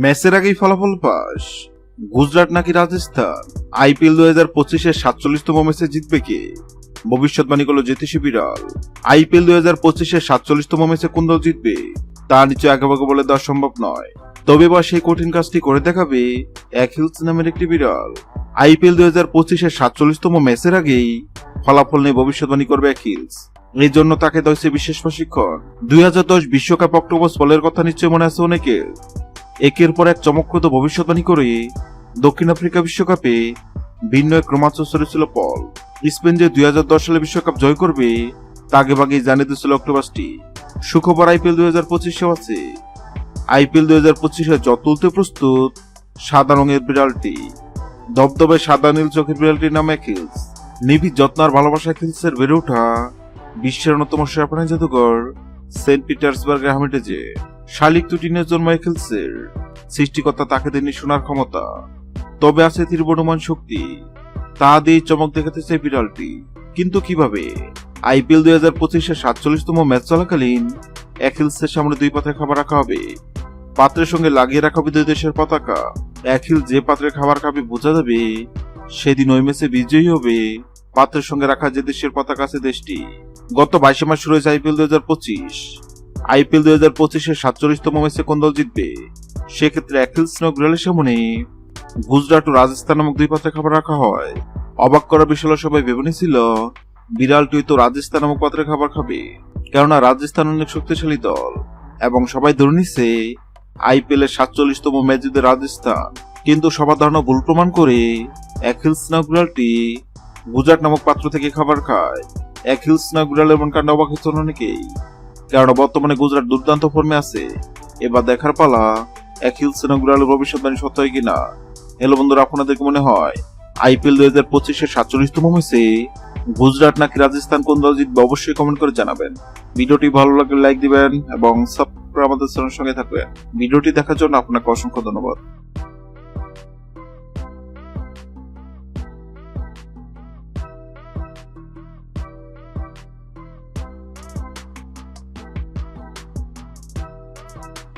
ম্যাচের আগেই ফলাফল পাস। গুজরাট নাকি রাজস্থান? আইপিএল দু হাজার পঁচিশের সাতচল্লিশতম ম্যাচে জিতবে কে? ভবিষ্যৎবাণী করল জ্যোতিষী বিড়াল। আইপিএল দু হাজার পঁচিশের সাতচল্লিশতম ম্যাচে কোন দল জিতবে? তা নিচে আগাবাগে বলে দেওয়া সম্ভব নয়। তবে বা সেই কঠিন কাজটি করে দেখাবে এক হিলস নামের একটি বিড়াল। আইপিএল দু হাজার পঁচিশের সাতচল্লিশতম ম্যাচের আগেই ফলাফল নিয়ে ভবিষ্যৎবাণী করবে হিলস এই জন্য তাকে হয়েছে বিশেষ প্রশিক্ষণ। দুই হাজার দশ বিশ্বকাপ অক্টোবর ফলের কথা নিশ্চয় মনে আছে অনেকের? একের পর এক চমকপ্রদ ভবিষ্যৎবাণী করে দক্ষিণ আফ্রিকা বিশ্বকাপে ভিন্ন এক রোমাঞ্চ ছিল পল। স্পেন যে দুই হাজার দশ সালে বিশ্বকাপ জয় করবে, তা আগে ভাগেই জানিয়ে দিয়েছিল অক্টোবাসটি। সুখবর আইপিএল দুই হাজার পঁচিশে আছে। আইপিএল দুই হাজার পঁচিশে যত তুলতে প্রস্তুত, সাদা রঙের বিড়ালটি দবদবে সাদা নীল চোখের বিড়ালটির নাম একিলস নিবিড় যত্ন আর ভালোবাসা একিলসের বেড়ে ওঠা বিশ্বের অন্যতম সেরা প্রাণী জাদুঘর সেন্ট পিটার্সবার্গের হামিটেজে শালিক দুটিনের জন্ম একিলসের সৃষ্টিকর্তা তাকে দেননি শোনার ক্ষমতা। তবে আছে তীব্রমান শক্তি। তা দিয়ে চমক দেখাতে দেখাতেছে বিড়ালটি। কিন্তু কীভাবে? আইপিএল দুই হাজার পঁচিশের সাতচল্লিশতম ম্যাচ চলাকালীন অ্যাকিলসের সামনে দুই পাত্রে খাবার রাখা হবে। পাত্রের সঙ্গে লাগিয়ে রাখা হবে দুই দেশের পতাকা। অ্যাকিল যে পাত্রে খাবার খাবে বোঝা যাবে, সেদিন ওই ম্যাচে বিজয়ী হবে। পাত্রের সঙ্গে রাখা যে দেশের পতাকা আছে দেশটি। গত বাইশে মাস শুরু হয়েছে আইপিএল দুই হাজার পঁচিশ। আইপিএল দুই হাজার পঁচিশের সাতচল্লিশতম ম্যাচে কোন দল জিতবে? সেক্ষেত্রে অ্যাকিল স্নোক রেলের সামনে গুজরাট ও রাজস্থান নামক দুই পাত্রে খাবার রাখা হয়। অবাক করা হলো, সবাই ভেবে নিয়েছিল বিড়ালটি তো রাজস্থান নামক পাত্রে খাবার খাবে। কেননা রাজস্থান অনেক শক্তিশালী দল এবং সবাই ধরে নিচ্ছে আইপিএল এর সাতচল্লিশতম ম্যাচ জিতে রাজস্থান। কিন্তু সবার ধারণা ভুল প্রমাণ করে অ্যাকিল স্নাক বিড়ালটি গুজরাট নামক পাত্র থেকে খাবার খায়। অ্যাকিল স্নাক বিড়াল এমন কাণ্ড অবাক হচ্ছে অনেকেই। কেননা বর্তমানে গুজরাট দুর্দান্ত ফর্মে আছে, এবার দেখার পালা অ্যাকিল স্নাক বিড়ালের ভবিষ্যৎবাণী সত্য হয় কিনা? হ্যালো বন্ধুরা, আপনাদের মনে হয়? আইপিএল দুই হাজার পঁচিশের সাতচল্লিশতম ম্যাচে গুজরাট নাকি রাজস্থান কোন দল জিতবে অবশ্যই কমেন্ট করে জানাবেন। ভিডিওটি ভালো লাগলে লাইক দিবেন এবং সাবস্ক্রাইব আমাদের সঙ্গে থাকবেন। ভিডিওটি দেখার জন্য আপনাকে অসংখ্য ধন্যবাদ। Música